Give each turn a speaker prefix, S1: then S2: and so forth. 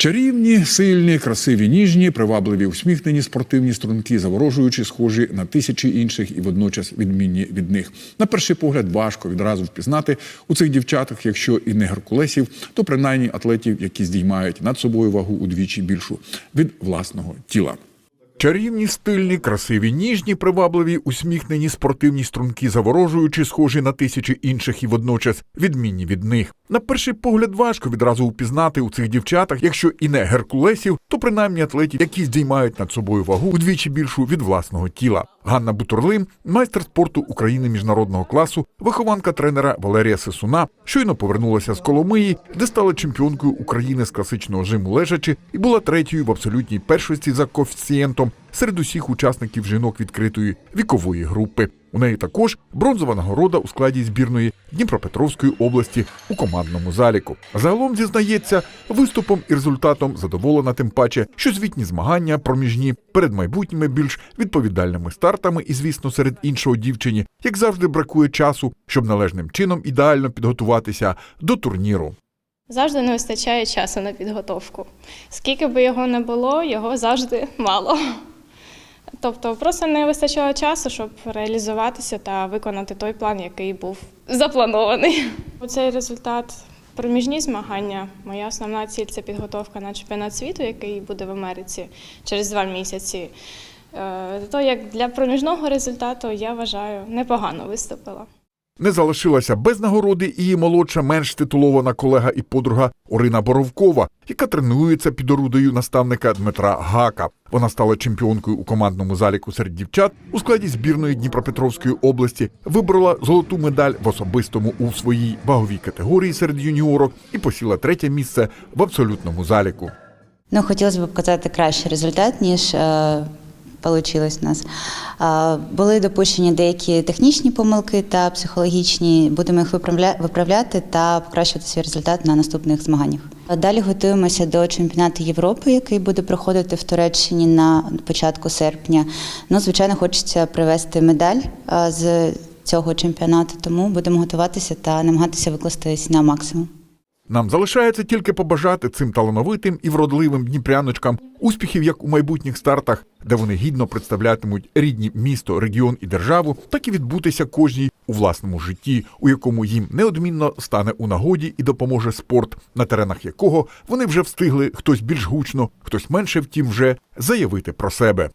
S1: Чарівні, сильні, красиві, ніжні, привабливі, усміхнені, спортивні струнки, заворожуючі, схожі на тисячі інших і водночас відмінні від них. На перший погляд важко відразу впізнати у цих дівчатах, якщо і не геркулесів, то принаймні атлетів, які здіймають над собою вагу удвічі більшу від власного тіла. Чарівні, стильні, красиві, ніжні, привабливі, усміхнені, спортивні струнки, заворожуючі, схожі на тисячі інших і водночас відмінні від них. На перший погляд важко відразу упізнати у цих дівчатах, якщо і не геркулесів, то принаймні атлетів, які здіймають над собою вагу удвічі більшу від власного тіла. Ганна Бутурлин, майстер спорту України міжнародного класу, вихованка тренера Валерія Сисуна, щойно повернулася з Коломиї, де стала чемпіонкою України з класичного жиму лежачи і була третьою в абсолютній першості за коефіцієнтом серед усіх учасників жінок відкритої вікової групи. У неї також бронзова нагорода у складі збірної Дніпропетровської області у командному заліку. Загалом зізнається, виступом і результатом задоволена тим паче, що звітні змагання проміжні перед майбутніми більш відповідальними стартами, і звісно, серед іншого дівчині, як завжди, бракує часу, щоб належним чином ідеально підготуватися до турніру.
S2: Завжди не вистачає часу на підготовку. Скільки би його не було, його завжди мало. Тобто просто не вистачало часу, щоб реалізуватися та виконати той план, який був запланований. Цей результат проміжні змагання. Моя основна ціль це підготовка на чемпіонат світу, який буде в Америці через два місяці. Е, То як для проміжного результату я вважаю непогано виступила.
S1: Не залишилася без нагороди її молодша, менш титулована колега і подруга Орина Боровкова, яка тренується під орудою наставника Дмитра Гака. Вона стала чемпіонкою у командному заліку серед дівчат у складі збірної Дніпропетровської області, вибрала золоту медаль в особистому у своїй ваговій категорії серед юніорок і посіла третє місце в абсолютному заліку.
S3: Ну, хотілося б показати кращий результат, ніж е, вийшло в нас. Були допущені деякі технічні помилки та психологічні. Будемо їх виправля- виправляти та покращувати свій результат на наступних змаганнях. Далі готуємося до чемпіонату Європи, який буде проходити в Туреччині на початку серпня. Ну, звичайно, хочеться привезти медаль з цього чемпіонату, тому будемо готуватися та намагатися викластись на максимум.
S1: Нам залишається тільки побажати цим талановитим і вродливим дніпряночкам успіхів як у майбутніх стартах, де вони гідно представлятимуть рідні місто, регіон і державу, так і відбутися кожній у власному житті, у якому їм неодмінно стане у нагоді і допоможе спорт, на теренах якого вони вже встигли хтось більш гучно, хтось менше, втім, вже заявити про себе.